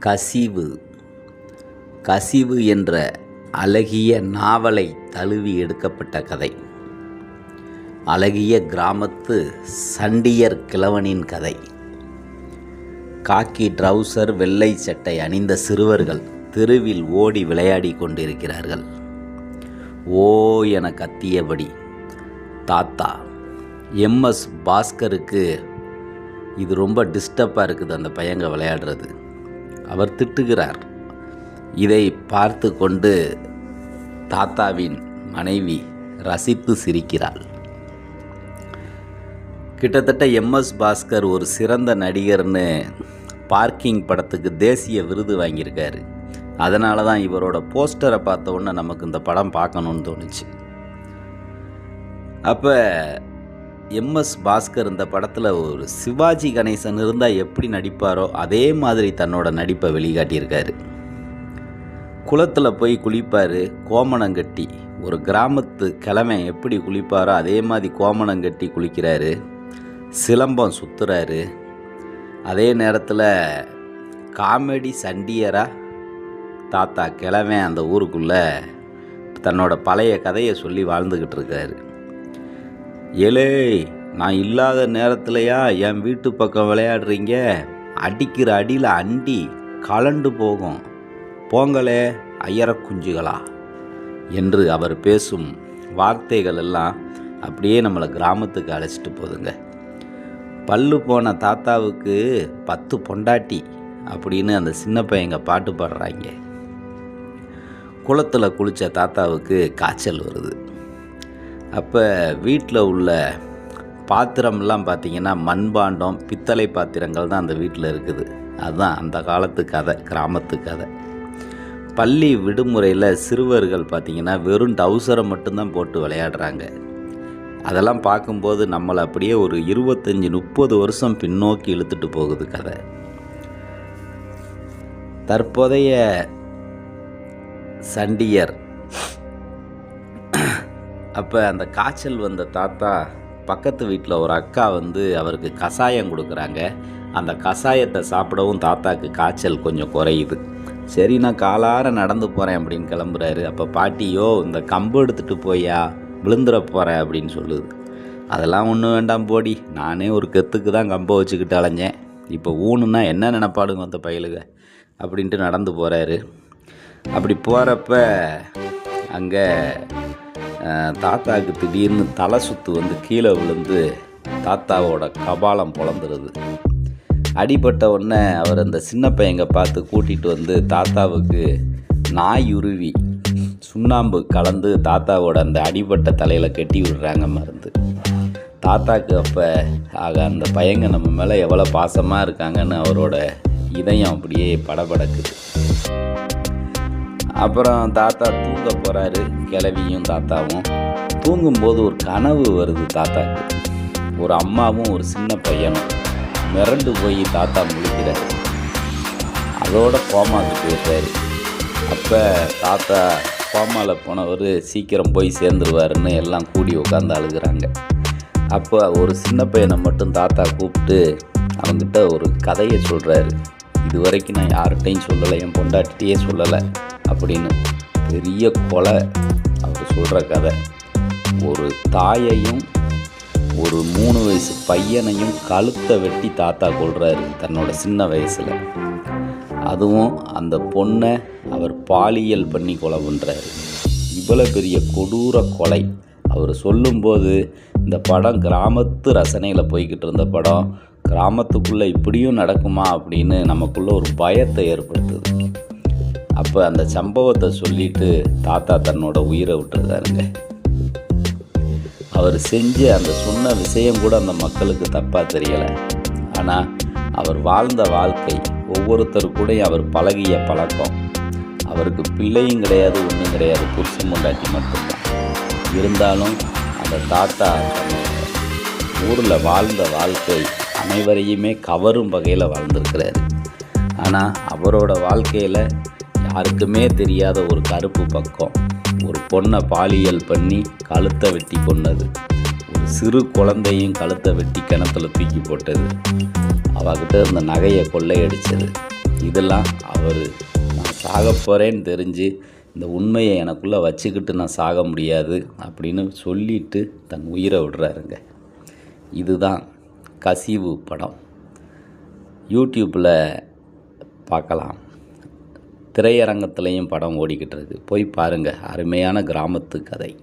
கசிவு. கசிவு என்ற அழகிய நாவலை தழுவி எடுக்கப்பட்ட கதை. அழகிய கிராமத்து சண்டியர் கிழவனின் கதை. காக்கி ட்ரவுசர் வெள்ளை சட்டை அணிந்த சிறுவர்கள் தெருவில் ஓடி விளையாடி கொண்டிருக்கிறார்கள். ஓ என கத்தியபடி தாத்தா எம்எஸ் பாஸ்கருக்கு இது ரொம்ப டிஸ்டர்பாக இருக்குது அந்த பையங்க விளையாடுறது. அவர் திட்டுகிறார். இதை பார்த்து கொண்டு தாத்தாவின் மனைவி ரசித்து சிரிக்கிறாள். கிட்டத்தட்ட எம்எஸ் பாஸ்கர் ஒரு சிறந்த நடிகர்னு பார்க்கிங் படத்துக்கு தேசிய விருது வாங்கியிருக்காரு. அதனால தான் இவரோட போஸ்டரை பார்த்த உடனே நமக்கு இந்த படம் பார்க்கணுன்னு தோணுச்சு. அப்போ எம்எஸ் பாஸ்கர் இந்த படத்தில் ஒரு சிவாஜி கணேசன் இருந்தால் எப்படி நடிப்பாரோ அதே மாதிரி தன்னோட நடிப்பை வெளிக்காட்டியிருக்காரு. குளத்தில் போய் குளிப்பார் கோமணங்கட்டி ஒரு கிராமத்து கிழமை எப்படி குளிப்பாரோ அதே மாதிரி கோமணங்கட்டி குளிக்கிறாரு. சிலம்பம் சுற்றுறாரு அதே நேரத்தில் காமெடி சண்டியராக தாத்தா கிழமை அந்த ஊருக்குள்ளே தன்னோட பழைய கதையை சொல்லி வாழ்ந்துக்கிட்டு இருக்காரு. ஏலே நான் இல்லாத நேரத்துலையா என் வீட்டு பக்கம் விளையாடுறீங்க? அடிக்கிற அடியில் அண்டி கலண்டு போகும். போங்களே ஐயர குஞ்சுகளா? என்று அவர் பேசும் வார்த்தைகள் எல்லாம் அப்படியே நம்மளை கிராமத்துக்கு அழைச்சிட்டு போகுதுங்க பல்லு போன தாத்தாவுக்கு பத்து பொண்டாட்டி அப்படின்னு அந்த சின்ன பையங்க பாட்டு பாடுறாங்க. குளத்தில் குளித்த தாத்தாவுக்கு காய்ச்சல் வருது. அப்போ வீட்டில் உள்ள பாத்திரம்லாம் பார்த்திங்கன்னா மண்பாண்டம் பித்தளை பாத்திரங்கள் தான் அந்த வீட்டில் இருக்குது. அதுதான் அந்த காலத்து கதை கிராமத்து கதை. பள்ளி விடுமுறையில் சிறுவர்கள் பார்த்திங்கன்னா வெறும் டவுசரை மட்டும்தான் போட்டு விளையாடுறாங்க. அதெல்லாம் பார்க்கும்போது நம்மளை அப்படியே ஒரு இருபத்தஞ்சி முப்பது வருஷம் பின்னோக்கி இழுத்துட்டு போகுது கதை. தற்போதைய சண்டியர் அப்போ அந்த காய்ச்சல் வந்த தாத்தா பக்கத்து வீட்டில் ஒரு அக்கா வந்து அவருக்கு கஷாயம் கொடுக்குறாங்க. அந்த கஷாயத்தை சாப்பிடவும் தாத்தாக்கு காய்ச்சல் கொஞ்சம் குறையுது. சரி நான் காலார நடந்து போகிறேன் அப்படின்னு கிளம்புறாரு. அப்போ பாட்டியோ இந்த கம்பு எடுத்துகிட்டு போயா விழுந்துட போகிறேன் அப்படின்னு சொல்லுது. அதெல்லாம் ஒன்றும் வேண்டாம் போடி. நானே ஒரு கெத்துக்கு தான் கம்பை வச்சுக்கிட்டு அலைஞ்சேன். இப்போ ஊனுன்னா என்ன நினப்பாடுங்க அந்த பயலுக? அப்படின்ட்டு நடந்து போகிறாரு அப்படி போகிறப்ப அங்கே தாத்தாவுக்கு திடீர்னு தலை சுத்து வந்து கீழே விழுந்து தாத்தாவோட கபாலம் பொழந்துருது அடிபட்ட உடனே அவர் அந்த சின்ன பையங்க பார்த்து கூட்டிகிட்டு வந்து தாத்தாவுக்கு நாய் உருவி சுண்ணாம்பு கலந்து தாத்தாவோட அந்த அடிபட்ட தலையில் கட்டி விடுறாங்க மருந்து. தாத்தாக்கு அப்போ ஆக அந்த பையங்க நம்ம மேலே எவ்வளோ பாசமாக இருக்காங்கன்னு அவரோட இதயம் அப்படியே படபடக்குது. அப்புறம் தாத்தா தூங்க போகிறாரு கிளவியும் தாத்தாவும். தூங்கும்போது ஒரு கனவு வருது தாத்தாக்கு. ஒரு அம்மாவும் ஒரு சின்ன பையனும் மிரண்டு போய் தாத்தா முழிக்கிறாரு. அதோட கோமாவுக்கு போயிடுறாரு. அப்போ தாத்தா கோமாவில் போனவர் சீக்கிரம் போய் சேர்ந்துருவாருன்னு எல்லாம் கூடி உட்காந்து அழுகிறாங்க. அப்போ ஒரு சின்ன பையனை மட்டும் தாத்தா கூப்பிட்டு அவங்கிட்ட ஒரு கதையை சொல்கிறாரு இது வரைக்கும் நான் யார்கிட்டையும் சொல்லலை என் பொண்டாட்டியே சொல்லலை அப்படின்னு பெரிய கொலை அவர் சொல்கிற கதை. ஒரு தாயையும் ஒரு மூணு வயசு பையனையும் கழுத்தை வெட்டி தாத்தா கொள்கிறாரு தன்னோட சின்ன வயசில். அதுவும் அந்த பொண்ணை அவர் பாலியல் பண்ணி கொலை பண்ணுறாரு இவ்வளோ பெரிய கொடூர கொலை. அவர் சொல்லும்போது இந்த படம் கிராமத்து ரசனையில் போய்கிட்டு இருந்த படம். கிராமத்துக்குள்ளே இப்படியும் நடக்குமா அப்படின்னு நமக்குள்ளே ஒரு பயத்தை ஏற்படுத்துது. அப்போ அந்த சம்பவத்தை சொல்லிட்டு தாத்தா தன்னோட உயிரை விட்டுருக்காருங்க. அவர் செஞ்ச அந்த சொன்ன விஷயம் கூட அந்த மக்களுக்கு தப்பாக தெரியலை. ஆனால் அவர் வாழ்ந்த வாழ்க்கை ஒவ்வொருத்தர் கூடயும் அவர் பழகிய பழக்கம். அவருக்கு பிள்ளையும் கிடையாது ஒன்றும் கிடையாது புருஷன் முண்டாட்டி மட்டும்தான். இருந்தாலும் அந்த தாத்தா ஊரில் வாழ்ந்த வாழ்க்கை அனைவரையுமே கவரும் வகையில் வாழ்ந்திருக்கிறாரு. ஆனால் அவரோட வாழ்க்கையில் யாருக்குமே தெரியாத ஒரு கருப்பு பக்கம் ஒரு பொண்ணை பாலியல் பண்ணி கழுத்தை வெட்டி கொன்னது. ஒரு சிறு குழந்தையும் கழுத்தை வெட்டி கிணத்துல தூக்கி போட்டது. அவகிட்ட இருந்த நகையை கொள்ளையடிச்சது. இதெல்லாம் அவர் நான் சாக போகிறேன்னு தெரிஞ்சு இந்த உண்மையை எனக்குள்ளே வச்சுக்கிட்டு நான் சாக முடியாது அப்படின்னு சொல்லிட்டு தன் உயிரை விடுறாருங்க. இதுதான் கசிவு படம். யூடியூப்பில் பார்க்கலாம். திரையரங்கத்துலேயும் படம் ஓடிக்கிட்டு இருக்குது போய் பாருங்கள் அருமையான கிராமத்து கதை.